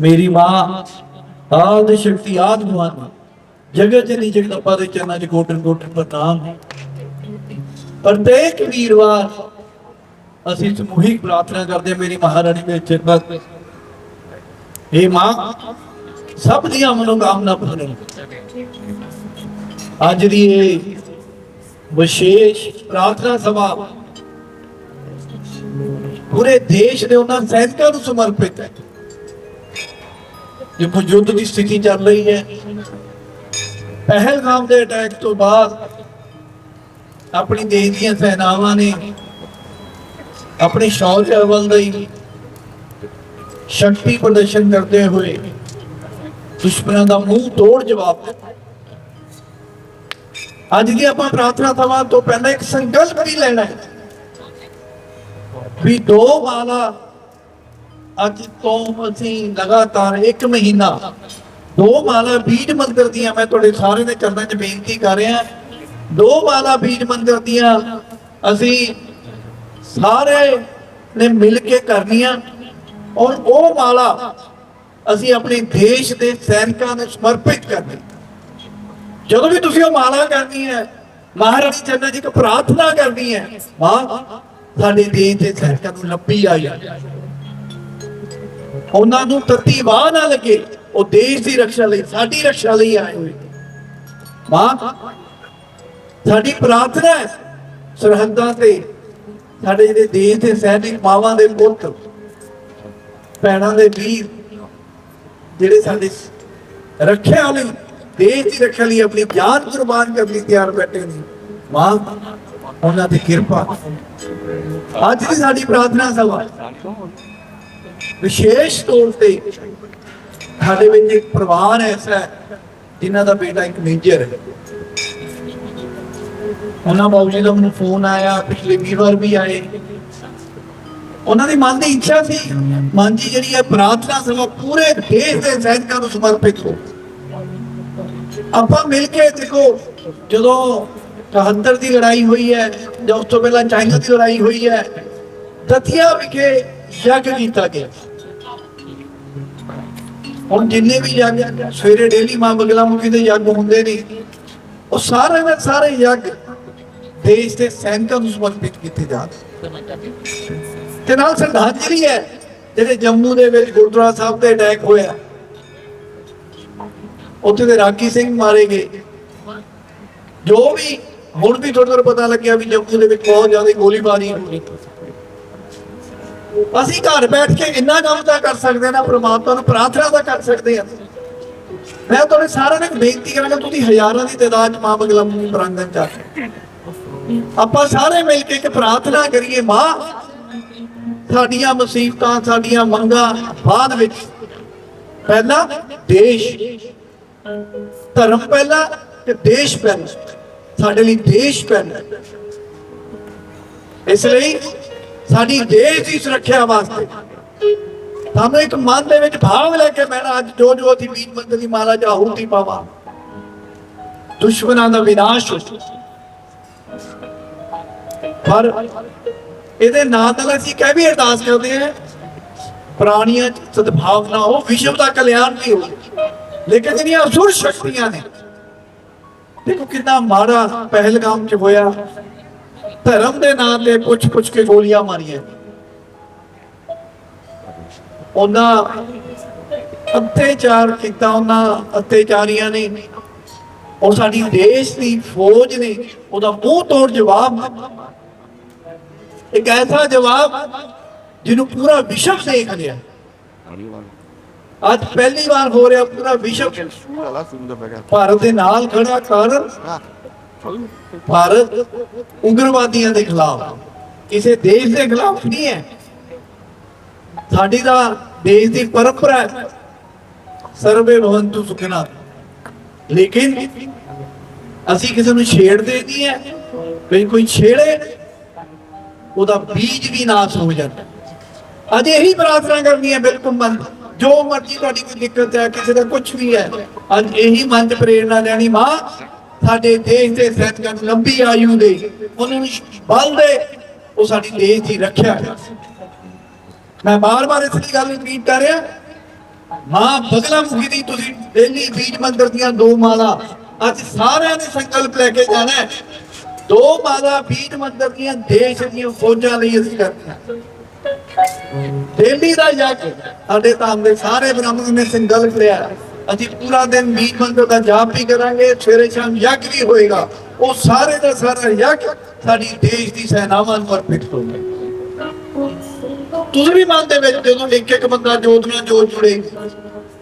ਮੇਰੀ ਮਾਂ ਆਦ ਸ਼ਕਤੀ ਆਦ ਭਵਾਨੀ ਜਗਤ ਜਨੀ ਜਗਦੰਬਾ ਦੇ ਚਰਨਾਂ 'ਚ ਕੋਟਨ ਕੋਟਨ ਪ੍ਰਣਾਮ ਪ੍ਰਤੇਕ ਵੀਰਵਾਰ, ਅਸੀਂ ਸਮੂਹਿਕ ਪ੍ਰਾਰਥਨਾ ਕਰਦੇ ਹਾਂ, ਮੇਰੀ ਮਹਾਰਾਣੀ ਦੇ ਚਰਨਾਂ ਤੇ ਇਹ ਮਾਂ, ਸਭ ਦੀਆਂ ਮਨੋਕਾਮਨਾ ਪੂਰਨ ਅੱਜ ਦੀ ਇਹ ਵਿਸ਼ੇਸ਼ ਪ੍ਰਾਰਥਨਾ ਸਭਾ ਪੂਰੇ ਦੇਸ਼ ਦੇ ਉਹਨਾਂ ਸੈਨਿਕਾਂ ਨੂੰ ਸਮਰਪਿਤ ਹੈ। ਜੋ ਯੁੱਧ ਦੀ ਸਥਿਤੀ ਚੱਲ ਰਹੀ ਹੈ। ਪਹਿਲਗਾਮ ਦੇ ਅਟੈਕ ਤੋਂ ਬਾਅਦ ਆਪਣੀ ਦੇਸ਼ ਦੀਆਂ ਸੈਨਾਵਾਂ ਨੇ ਆਪਣੇ ਸ਼ੌਰਯ ਵੱਲ ਦੀ ਸ਼ਕਤੀ ਪ੍ਰਦਰਸ਼ਨ ਕਰਦੇ ਹੋਏ ਦੁਸ਼ਮਣਾਂ ਦਾ ਮੂੰਹ ਤੋੜ ਜਵਾਬ ਦਿੱਤਾ। ਅੱਜ ਦੀ ਆਪਾਂ ਪ੍ਰਾਰਥਨਾ ਸਭਾ ਤੋਂ ਪਹਿਲਾਂ ਇੱਕ ਸੰਕਲਪ ਵੀ ਲੈਣਾ ਹੈ ਵੀ ਦੋ ਵਾਲਾ ਅੱਜ ਤੋਂ ਅਸੀਂ ਲਗਾਤਾਰ ਇੱਕ ਮਹੀਨਾ ਦੋ ਮਾਲਾ ਬੀਜ ਮੰਦਰ ਦੀਆਂ ਮੈਂ ਤੁਹਾਡੇ ਸਾਰੇ ਦੇ ਚਰਨਾਂ 'ਚ ਬੇਨਤੀ ਕਰ ਰਿਹਾ, ਦੋ ਮਾਲਾ ਬੀਜ ਮੰਦਰ ਦੀਆਂ ਅਸੀਂ ਸਾਰੇ ਨੇ ਮਿਲ ਕੇ ਕਰਨੀਆਂ ਔਰ ਉਹ ਮਾਲਾ ਅਸੀਂ ਆਪਣੇ ਦੇਸ਼ ਦੇ ਸੈਨਿਕਾਂ ਨੂੰ ਸਮਰਪਿਤ ਕਰਨੀ। ਜਦੋਂ ਵੀ ਤੁਸੀਂ ਉਹ ਮਾਲਾ ਕਰਨੀ ਹੈ, ਮਹਾਰਾਜ ਚੰਨਾ ਜੀ ਕੋ ਪ੍ਰਾਰਥਨਾ ਕਰਨੀ ਹੈ, ਮਾਂ, ਸਾਡੇ ਦੇਸ਼ ਦੇ ਸੈਨਿਕਾਂ ਨੂੰ ਲੱਭੀ ਆਈ। ਉਹਨਾਂ ਨੂੰ ਤੱਤੀ ਵਾਹ ਨਾ ਲੱਗੇ, ਉਹ ਦੇਸ਼ ਦੀ ਰੱਖਿਆ ਲਈ, ਸਾਡੀ ਰੱਖਿਆ ਲਈ ਆਏ ਹੋਏ। ਮਾਂ, ਸਾਡੀ ਪ੍ਰਾਰਥਨਾ ਹੈ, ਸਰਹੱਦਾਂ ਤੇ, ਸਾਡੇ ਜਿਹੜੇ ਦੇਸ਼ ਦੇ ਸੈਨਿਕ ਮਾਵਾਂ ਦੇ ਪੁੱਤ, ਭੈਣਾਂ ਦੇ ਵੀਰ, ਜਿਹੜੇ ਸਾਡੇ ਰੱਖਿਆ ਲਈ, ਦੇਸ਼ ਦੀ ਰੱਖਿਆ ਲਈ ਆਪਣੀ ਜਾਨ ਕੁਰਬਾਨ ਕਰਨ ਲਈ ਤਿਆਰ ਬੈਠੇ ਨੇ। ਮਾਂ, ਉਹਨਾਂ ਦੀ ਕਿਰਪਾ। ਅੱਜ ਦੀ ਸਾਡੀ ਪ੍ਰਾਰਥਨਾ ਸਭਾ। ਵਿਸ਼ੇਸ਼ ਤੌਰ ਤੇ ਸਾਡੇ ਵਿੱਚ ਇੱਕ ਪਰਿਵਾਰ ਐਸਾ ਹੈ ਜਿਨ੍ਹਾਂ ਦਾ ਬੇਟਾ ਇੱਕ ਮੇਜਰ ਹੈ। ਉਹਨਾਂ ਬਾਬੂ ਜੀ ਦਾ ਮੈਨੂੰ ਫੋਨ ਆਇਆ, ਪਿਛਲੇ ਵੀਰਵਾਰ ਵੀ ਆਏ। ਉਹਨਾਂ ਦੀ ਮਨ ਦੀ ਇੱਛਾ ਸੀ, ਮਨ ਦੀ ਜਿਹੜੀ ਹੈ ਪ੍ਰਾਰਥਨਾ ਸਭਾ ਪੂਰੇ ਦੇਸ਼ ਦੇ ਸੈਨਿਕਾਂ ਨੂੰ ਸਮਰਪਿਤ ਹੋ। ਆਪਾਂ ਮਿਲ ਕੇ ਦੇਖੋ, ਜਦੋਂ 71 ਦੀ ਲੜਾਈ ਹੋਈ ਹੈ ਜਾਂ ਉਸ ਤੋਂ ਪਹਿਲਾਂ ਚਾਈਨਾ ਦੀ ਲੜਾਈ ਹੋਈ ਹੈ ਦਤੀਆ ਵਿਖੇ ਯੱਗ ਕੀਤਾ ਗਿਆ। ਹੁਣ ਜਿੰਨੇ ਵੀ ਯੱਗ ਸਵੇਰੇ ਡੇਲੀ ਮਾਂ ਬਗਲਾ ਮੁਖੀ ਦੇ ਯੱਗ ਹੁੰਦੇ ਨੇ, ਉਹ ਸਾਰੇ ਦੇ ਸਾਰੇ ਯੱਗ ਦੇਸ਼ ਦੇ ਸੈਨਿਕਾਂ ਨੂੰ ਸਮਰਪਿਤ ਕੀਤੇ ਜਾਂਦੇ ਤੇ ਨਾਲ ਸ਼ਰਧਾਂਜਲੀ ਹੈ, ਜਿਹੜੇ ਜੰਮੂ ਦੇ ਵਿੱਚ ਗੁਰਦੁਆਰਾ ਸਾਹਿਬ ਤੇ ਅਟੈਕ ਹੋਇਆ। ਉੱਥੇ ਦੇ ਰਾਗੀ ਸਿੰਘ ਮਾਰੇ ਗਏ। ਜੋ ਵੀ, ਹੁਣ ਵੀ ਥੋੜਾ ਥੋੜਾ ਪਤਾ ਲੱਗਿਆ ਵੀ ਜੰਮੂ ਦੇ ਵਿੱਚ ਬਹੁਤ ਜ਼ਿਆਦਾ ਗੋਲੀਬਾਰੀ ਹੋਈ। ਅਸੀਂ ਘਰ ਬੈਠ ਕੇ ਇੰਨਾ ਕੰਮ ਤਾਂ ਕਰ ਸਕਦੇ ਨਾ, ਪ੍ਰਮਾਤਮਾ ਨੂੰ ਪ੍ਰਾਰਥਨਾ ਤਾਂ ਕਰ ਸਕਦੇ ਹਾਂ। ਮੈਂ ਤੁਹਾਡੇ ਸਾਰਿਆਂ ਨੂੰ ਬੇਨਤੀ ਕਰਾਂਗਾ, ਤੁਸੀਂ ਹਜ਼ਾਰਾਂ ਦੀ ਤਾਦਾਦ ਮਾਂ ਬਗਲਾ ਨੂੰ ਪ੍ਰਾਂਗਣ ਚ ਆਪਾਂ ਸਾਰੇ ਮਿਲ ਕੇ ਇੱਕ ਪ੍ਰਾਰਥਨਾ ਕਰੀਏ, ਮਾਂ, ਸਾਡੀਆਂ ਮੁਸੀਬਤਾਂ, ਸਾਡੀਆਂ ਮੰਗਾਂ ਬਾਅਦ ਵਿੱਚ ਪਹਿਲਾਂ ਦੇਸ਼, ਧਰਮ ਪਹਿਲਾਂ ਤੇ ਦੇਸ਼ ਪਹਿਲਾਂ। ਸਾਡੇ ਲਈ ਦੇਸ਼ ਪਹਿਲਾਂ। ਇਸ ਲਈ ਸਾਡੀ ਦੇਸ਼ ਦੀ ਸੁਰੱਖਿਆ ਵਾਸਤੇ। ਸਾਨੂੰ ਇੱਕ ਮਨ ਦੇ ਵਿੱਚ ਭਾਵ ਲੈ ਕੇ ਮੈਂ ਅੱਜ ਜੋ ਜੋ ਅਸੀਂ ਬੀਜ ਮੰਦਰ ਦੀ ਮਾਲਾ ਆਹੂਤੀ ਪਾਵਾਂ। ਦੁਸ਼ਮਣਾਂ ਦਾ ਵਿਨਾਸ਼ ਹੋ ਪਰ ਇਹਦੇ ਨਾਲ ਨਾਲ ਅਸੀਂ ਕਹਿ ਵੀ ਅਰਦਾਸ ਕਰਦੇ ਹਾਂ, ਪ੍ਰਾਣੀਆਂ ਚ ਸਦਭਾਵਨਾ ਹੋ ਵਿਸ਼ਵ ਦਾ ਕਲਿਆਣ ਵੀ ਹੋ ਲੇਕਿਨ ਜਿਹੜੀਆਂ ਅਸੁਰ ਸ਼ਕਤੀਆਂ ਨੇ। ਦੇਖੋ ਕਿੰਨਾ ਮਾੜਾ ਪਹਿਲਗਾਮ ਚ ਹੋਇਆ। ਧਰਮ ਦੇ ਨਾਂ ਤੇ ਪੁੱਛ ਪੁੱਛ ਕੇ ਗੋਲੀਆਂ ਮਾਰੀਆਂ। ਉਹਨਾਂ ਅਤਿਆਚਾਰ ਕੀਤਾ ਉਹਨਾਂ ਅਤਿਆਚਾਰੀਆਂ ਨੇ। ਉਹ ਸਾਡੀ ਦੇਸ਼ ਦੀ ਫੌਜ ਨੇ ਉਹਦਾ ਮੂੰਹ ਤੋੜ ਜਵਾਬ। ਇੱਕ ਐਸਾ ਜਵਾਬ ਜਿਹਨੂੰ ਪੂਰਾ ਵਿਸ਼ਵ ਦੇਖ ਲਿਆ ਅੱਜ ਪਹਿਲੀ ਵਾਰ ਹੋ ਰਿਹਾ ਪੂਰਾ ਵਿਸ਼ਵ. ਭਾਰਤ ਦੇ ਨਾਲ ਖੜਾ ਕਰ ਭਾਰਤ ਉਗਰਵਾਦੀਆਂ ਦੇ ਖਿਲਾਫ, ਕਿਸੇ ਦੇਸ਼ ਦੇ ਖਿਲਾਫ ਨਹੀਂ ਹੈ। ਸਾਡੀ ਦਾ ਦੇਸ਼ ਦੀ ਪਰੰਪਰਾ ਹੈ। ਸਰਵੇ ਭਵੰਤੂ ਸੁਖਨਾ। ਲੇਕਿਨ ਅਸੀਂ ਕਿਸੇ ਨੂੰ ਛੇੜਦੇ ਨਹੀਂ ਹੈ। ਵੀ ਕੋਈ ਛੇੜੇ, ਉਹਦਾ ਬੀਜ ਵੀ ਨਾਸ ਹੋ ਜਾਂਦਾ। ਅੱਜ ਇਹੀ ਪ੍ਰਾਰਥਨਾ ਕਰਨੀ ਹੈ ਬਿਲਕੁਲ ਮਨ ਜੋ ਮਰਜ਼ੀ ਤੁਹਾਡੀ ਕੋਈ ਦਿੱਕਤ ਹੈ, ਕਿਸੇ ਦਾ ਕੁਝ ਵੀ ਹੈ, ਅੱਜ ਇਹੀ ਮਨ ਚ ਪ੍ਰੇਰਣਾ ਲੈਣੀ ਮਾਂ। ਸਾਡੇ ਦੇਸ਼ ਦੇ ਸੈਨਿਕਾਂ ਨੂੰ ਲੰਬੀ ਆਯੂ ਦੇ ਉਹਨਾਂ ਨੂੰ ਬਲ ਦੇ, ਉਹ ਸਾਡੀ ਦੇਸ਼ ਦੀ ਰੱਖਿਆ ਕਰ ਮੈਂ ਬਾਰ-ਬਾਰ ਇਸ ਲਈ ਗੱਲ ਰਿਪੀਟ ਕਰ ਰਿਹਾ, ਮਾਂ ਬਗਲਾ ਮੁਖੀ ਦੀ ਤੁਸੀਂ ਡੇਲੀ ਬੀਜ ਮੰਦਰ ਦੀਆਂ ਦੋ ਮਾਲਾ, ਅੱਜ ਸਾਰਿਆਂ ਨੇ ਸੰਕਲਪ ਲੈ ਕੇ ਜਾਣਾ ਦੋ ਮਾਲਾ ਬੀਜ ਮੰਦਰ ਦੀਆਂ ਦੇਸ਼ ਦੀਆਂ ਫੌਜਾਂ ਲਈ ਅਸੀਂ ਕਰਨੀਆਂ ਡੇਲੀ ਦਾ ਯੱਗ ਸਾਡੇ ਧਾਮ ਦੇ ਸਾਰੇ ਬ੍ਰਾਹਮਣ ਨੇ ਸੰਕਲਪ ਲਿਆ ਅਸੀਂ ਪੂਰਾ ਦਿਨ ਬੀਜ ਮੰਦਰ ਦਾ ਜਾਪ ਵੀ ਕਰਾਂਗੇ, ਸਵੇਰੇ ਸ਼ਾਮ ਯੱਗ ਵੀ ਹੋਏਗਾ। ਉਹ ਸਾਰੇ ਦਾ ਸਾਰਾ ਯੱਗ ਸਾਡੀ ਦੇਸ਼ ਦੀ ਸੈਨਾਵਾਂ ਨੂੰ ਅਰਪਿਤ ਹੋਵੇ ਤੁਸੀਂ ਵੀ ਮਨ ਦੇ ਵਿੱਚ ਜਦੋਂ ਇੱਕ ਇੱਕ ਬੰਦਾ ਜੋਤ ਨਾਲ ਜੋਤ ਜੁੜੇ।